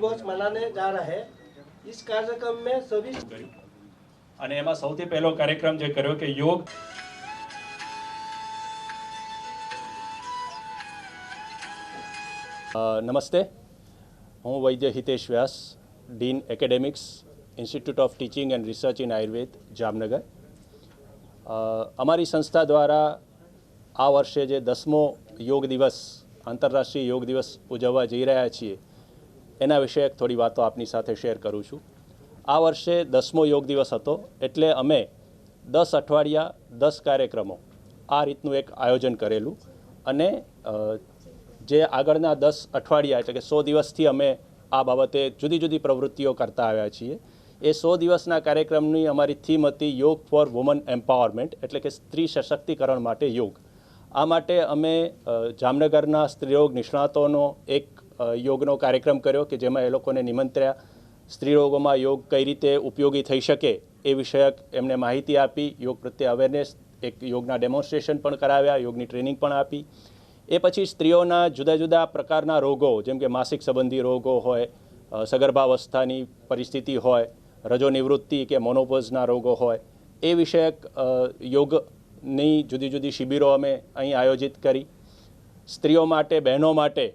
दिवस मनाने जा रहा है इस कार्यक्रम में सभी કર્યું અને એમાં સૌથી પહેલો કાર્યક્રમ જે કર્યો કે યોગ અ, નમસ્તે હું Vaidya Hitesh Vyas dean academics institute of teaching and research in Ayurveda Jamnagar અ, અમારી સંસ્થા દ્વારા આ વર્ષે જે દસમો યોગ દિવસ આંતરરાષ્ટ્રીય યોગ દિવસ ઉજવવા જઈ રહ્યા છીએ એના વિશે થોડી વાતો આપની સાથે શેર કરું છું. આ વર્ષે દસમો યોગ દિવસ હતો એટલે અમે દસ અઠવાડિયા, દસ કાર્યક્રમો આ રીતનું એક આયોજન કરેલું અને જે આગળના દસ અઠવાડિયા એટલે કે સો દિવસથી અમે આ બાબતે જુદી જુદી પ્રવૃત્તિઓ કરતા આવ્યા છીએ. એ સો દિવસના કાર્યક્રમની અમારી થીમ હતી યોગ ફોર વુમન એમ્પાવરમેન્ટ એટલે કે સ્ત્રી સશક્તિકરણ માટે યોગ. આ માટે અમે જામનગરના સ્ત્રીરોગ નિષ્ણાતોનો એક યોગનો કાર્યક્રમ કર્યો કે જેમાં એ લોકોને નિમંત્ર્યા. સ્ત્રી રોગોમાં યોગ કઈ રીતે ઉપયોગી થઈ શકે એ વિષયક એમને માહિતી આપી. યોગ પ્રત્યે અવેરનેસ એક યોગના ડેમોન્સ્ટ્રેશન પણ કરાવ્યા, યોગની ટ્રેનિંગ પણ આપી. એ પછી સ્ત્રીઓના જુદા જુદા પ્રકારના રોગો, જેમ કે માસિક સંબંધી રોગો હોય સગર્ભાવસ્થાની પરિસ્થિતિ હોય રજો નિવૃત્તિ કે મોનોપોઝના રોગો હોય, એ વિષયક યોગની જુદી જુદી શિબિરો અમે અહીં આયોજિત કરી. સ્ત્રીઓ માટે, બહેનો માટે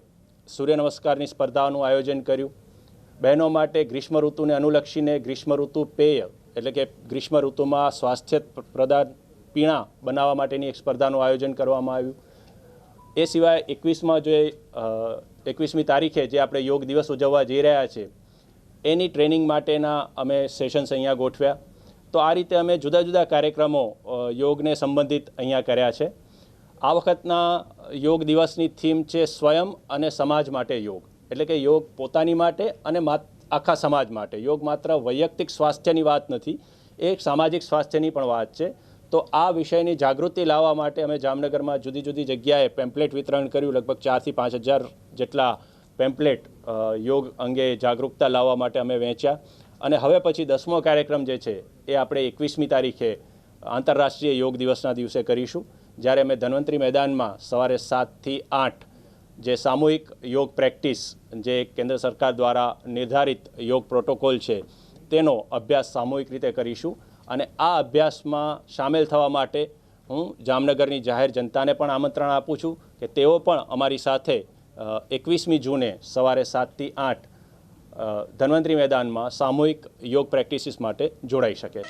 સૂર્ય નમસ્કારની સ્પર્ધાઓનું આયોજન કર્યું. બહેનો માટે ગ્રીષ્મ ઋતુને અનુલક્ષીને ગ્રીષ્મ ઋતુ પેય, એટલે કે ગ્રીષ્મ ઋતુમાં સ્વાસ્થ્ય પ્રદાન પીણા બનાવવા માટેની એક સ્પર્ધાનું આયોજન કરવામાં આવ્યું. એ સિવાય એકવીસમાં જે એકવીસમી તારીખે જે આપણે યોગ દિવસ ઉજવવા જઈ રહ્યા છે, એની ટ્રેનિંગ માટેના અમે સેશન્સ અહીંયા ગોઠવ્યા. તો આ રીતે અમે જુદા જુદા કાર્યક્રમો યોગને સંબંધિત અહીંયા કર્યા છે. આ વખતના યોગ દિવસની થીમ છે સ્વયં અને સમાજ માટે યોગ. એટલે કે યોગ પોતાની માટે અને આખા સમાજ માટે. યોગ માત્ર વૈયક્તિક સ્વાસ્થ્યની વાત નથી, એ સામાજિક સ્વાસ્થ્યની પણ વાત છે. તો આ વિષયની જાગૃતિ લાવવા માટે અમે જામનગરમાં જુદી જુદી જગ્યાએ પેમ્પલેટ વિતરણ કર્યું, લગભગ ચારથી પાંચ હજાર જેટલા પેમ્પલેટ યોગ અંગે જાગૃતતા લાવવા માટે અમે વેચ્યા અને હવે પછી દસમો કાર્યક્રમ જે છે, એ આપણે એકવીસમી તારીખે આંતરરાષ્ટ્રીય યોગ દિવસના દિવસે કરીશું. જ્યારે અમે ધન્વંતરી મેદાનમાં સવારે સાતથી આઠ જે સામૂહિક યોગ પ્રેક્ટિસ જે કેન્દ્ર સરકાર દ્વારા નિર્ધારિત યોગ પ્રોટોકોલ છે, તેનો અભ્યાસ સામૂહિક રીતે કરીશું. અને આ અભ્યાસમાં સામેલ થવા માટે હું જામનગરની જાહેર જનતાને પણ આમંત્રણ આપું છું કે તેઓ પણ અમારી સાથે એકવીસમી જૂને સવારે સાતથી આઠ ધન્વંતરી મેદાનમાં સામૂહિક યોગ પ્રેક્ટિસિસ માટે જોડાઈ શકે